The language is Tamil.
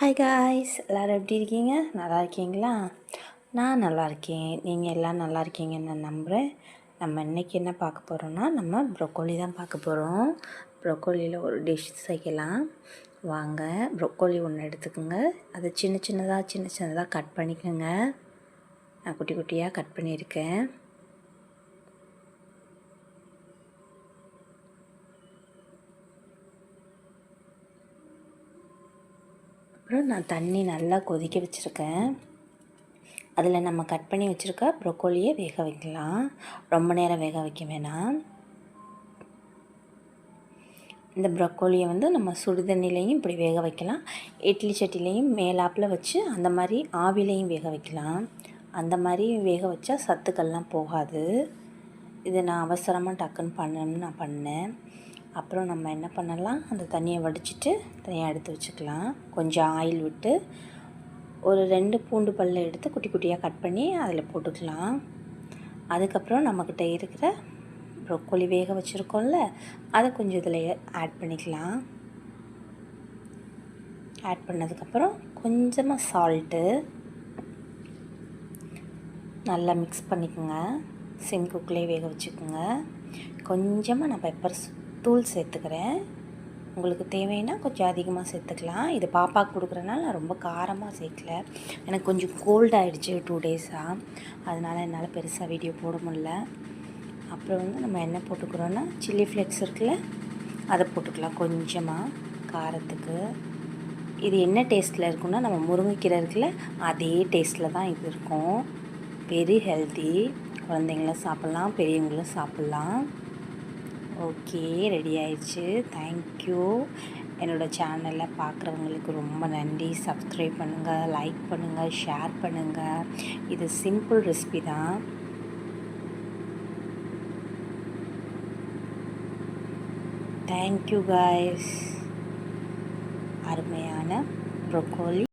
ஹாய் காய்ஸ் எல்லோரும் எப்படி இருக்கீங்க? நல்லா இருக்கீங்களா? நான் நல்லா இருக்கேன். நீங்கள் எல்லாம் நல்லா இருக்கீங்கன்னு நான் நம்புகிறேன் நம்ம இன்றைக்கி என்ன பார்க்க போகிறோன்னா நம்ம ப்ரொக்கோலி தான் பார்க்க போகிறோம் ப்ரொக்கோலியில் ஒரு டிஷ் செய்யலாம். வாங்க ப்ரொக்கோலி ஒன்று எடுத்துக்கோங்க. அதை சின்ன சின்னதாக சின்ன சின்னதாக கட் பண்ணிக்கோங்க. நான் குட்டி குட்டியாக கட் பண்ணியிருக்கேன். அப்புறம் நான் தண்ணி நல்லா கொதிக்க வச்சுருக்கேன். அதில் நம்ம கட் பண்ணி வச்சுருக்க ப்ரொக்கோலியை வேக வைக்கலாம். ரொம்ப நேரம் வேக வைக்க வேணாம். இந்த ப்ரொக்கோலியை வந்து நம்ம சுடுதண்ணிலையும் இப்படி வேக வைக்கலாம். இட்லி சட்டிலையும் மேலாப்பில் வச்சு அந்த மாதிரி ஆவிலையும் வேக வைக்கலாம். அந்த மாதிரி வேக வச்சா சத்துக்கள்லாம் போகாது. இது நான் அவசரமாக டக்குன்னு பண்ணணும்னு நான் பண்ணேன். அப்புறம் நம்ம என்ன பண்ணலாம்? அந்த தண்ணியை வடிச்சிட்டு தனியாக எடுத்து வச்சுக்கலாம். கொஞ்சம் ஆயில் விட்டு ஒரு ரெண்டு பூண்டு பல்ல எடுத்து குட்டி குட்டியாக கட் பண்ணி அதில் போட்டுக்கலாம். அதுக்கப்புறம் நம்மக்கிட்ட இருக்கிற ப்ரொக்கோலி வேக வச்சுருக்கோம்ல அதை கொஞ்சம் இதில் ஆட் பண்ணிக்கலாம். ஆட் பண்ணதுக்கப்புறம் கொஞ்சமாக சால்ட்டு நல்லா மிக்ஸ் பண்ணிக்கோங்க. சிம் குக்கிலே வேக வச்சுக்கோங்க. கொஞ்சமாக நான் பெப்பர் தூள் சேர்த்துக்கிறேன். உங்களுக்கு தேவைன்னா கொஞ்சம் அதிகமாக சேர்த்துக்கலாம். இது பாப்பாவுக்கு கொடுக்குறனால நான் ரொம்ப காரமாக சேர்க்கல. எனக்கு கொஞ்சம் கோல்ட் ஆகிடுச்சு டூ டேஸாக அதனால் என்னால் பெருசாக வீடியோ போட முடில அப்புறம் வந்து நம்ம என்ன போட்டுக்கிறோன்னா சில்லி ஃப்ளெக்ஸ் இருக்குல்ல அதை போட்டுக்கலாம் கொஞ்சமாக காரத்துக்கு. இது என்ன டேஸ்ட்டில் இருக்குன்னா நம்ம முருங்கைக்கீரை இருக்குல்ல அதே டேஸ்ட்டில் தான் இது இருக்கும். வெரி ஹெல்த்தி குழந்தைங்களும் சாப்பிட்லாம் பெரியவங்களும் சாப்பிட்லாம். ஓகே ரெடி ஆயிடுச்சு. தேங்க்யூ என்னோடய சேனலில் பார்க்குறவங்களுக்கு ரொம்ப நன்றி. சப்ஸ்கிரைப் பண்ணுங்கள் லைக் பண்ணுங்கள் ஷேர் பண்ணுங்கள் இது சிம்பிள் ரெசிபி தான். தேங்க்யூ காய்ஸ் அருமையான ப்ரொக்கோலி